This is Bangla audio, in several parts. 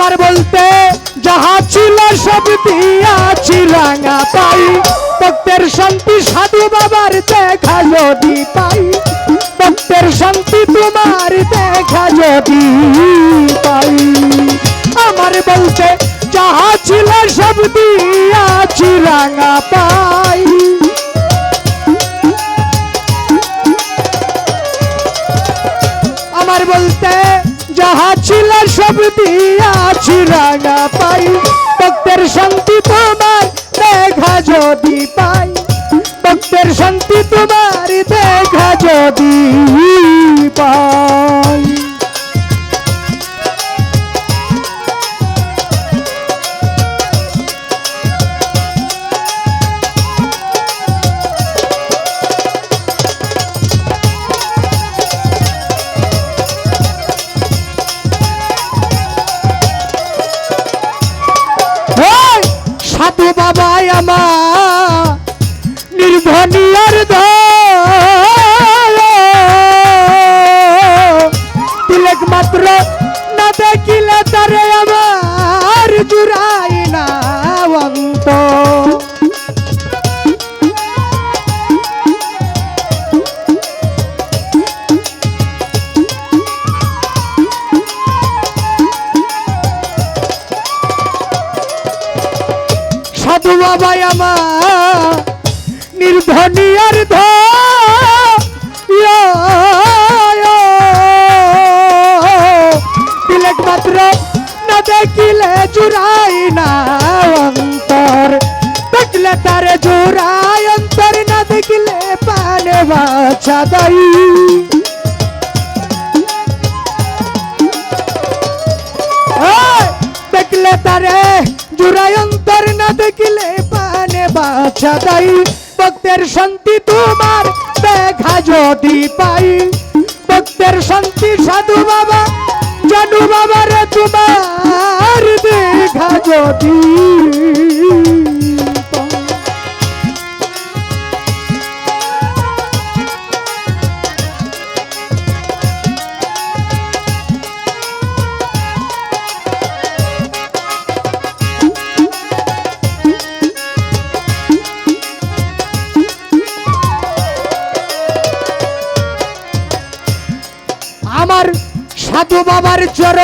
আমার বলতে, যাহা ছিল সব দিয়াছি রাঙা পাই ভক্তের শান্তি সাধু বাবার দেখা যদি পাই। ভক্তের শান্তি তোমার দেখা যদি পাই। আমার বলতে, যাহা ছিল সব দিয়াছি রাঙা পাই সব দিয়াছি রাঙা পাই। ভক্তের শান্তি তোমার দেখা যদি পাই। ভক্তের শান্তি তোমার দেখা যদি পাই। সাধু বাবাই আমার নির্ধনিয়ার তিলেক মাত্র না দেখিলে জুড়াই না অন্তর দেখলে তারে জুড়াই অন্তর না দেখিলে পানে বাছা দাই ওই, দেখলে তারে জুড়াই অন্তর না দেখলে পানে তাই ভক্তের শান্তি তোমার দেখা যদি পাই। ভক্তের শান্তি সাধু বাবা, জানু বাবার তোমার দেখা যদি আমার সাধু বাবার চর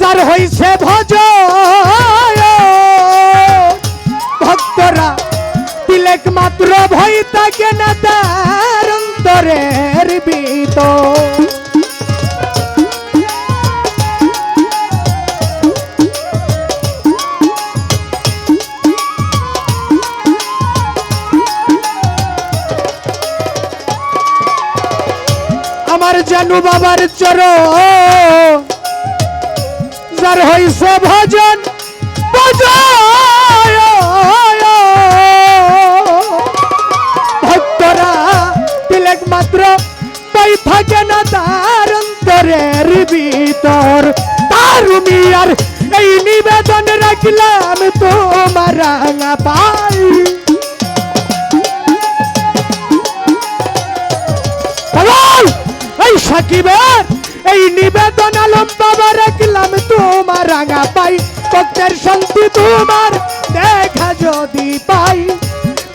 যার হয়েছে ভজ। ভক্তরা তিলেক মাত্র ভয় থাকে না তার অন্তরের বিত জানু বাবার চর যার হইছে ভজন ভক্তরা তিলেক মাত্র পাই থাকে না তার অন্তরের ভিতর। তার আর এই নিবেদন রাখলাম তোমার রাঙা পাই এই এই নিবেদন আলম বাবা রাখলাম তোমার রাঙা পাই। ভক্তের শান্তি তোমার দেখা যদি পাই।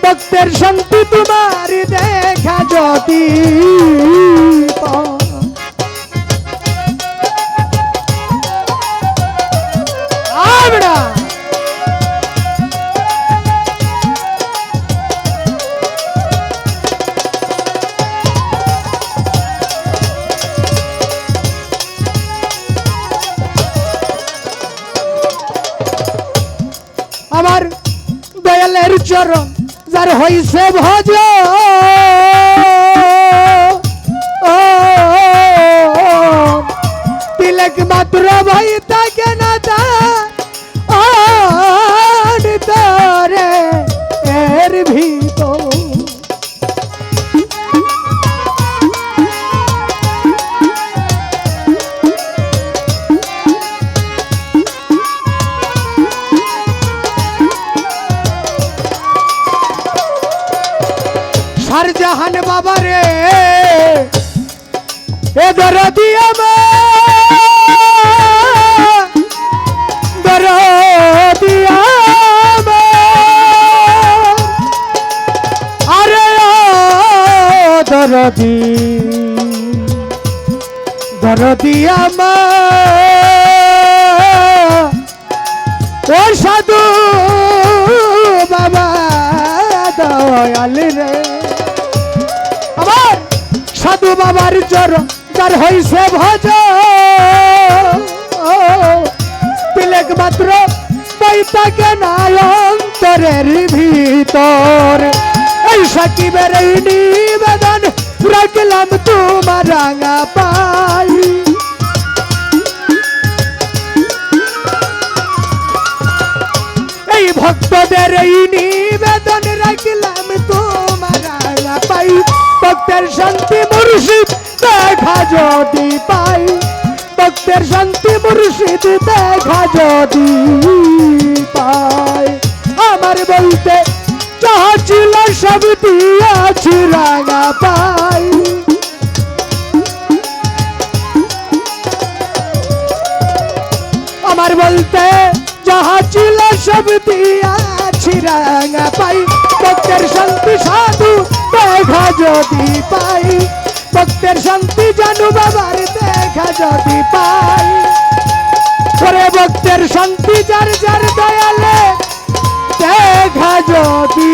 ভক্তের শান্তি তোমার চরণ যার হইছে ভজ তিলক মাত্র ভাই তাকে না তার এর জাহান বাবা রে। এ দরদি আমার। দরদি আমার। আরে দরদি। দরদি আমার। ও সাধু বাবা দয়াল রে। বাবার জ্বর, যার হইছে ভজ। তিলেক মাত্র পাইতাকে নাই অন্তরের ভিতর। এই সাকিবের এই নিবেদন রাখলাম তোমার রাঙা পাই। এই ভক্তদের এই নিবেদন রাখলাম তোমার ভক্তের শান্তি মুর্শিদ দেখা যদি পাই। ভক্তের শান্তি মুর্শিদ দেখা যদি পাই। আমার বলতে ছিল সব দিয়াছি রাঙা পাই। আমার বলতে যাহা ছিল সব দিয়াছি রাঙা পাই। যদি পাই, ভক্তের শান্তি জানু বাবার দেখা যদি পাই করে ভক্তের শান্তি, যার যার দয়ালে দেখা যদি।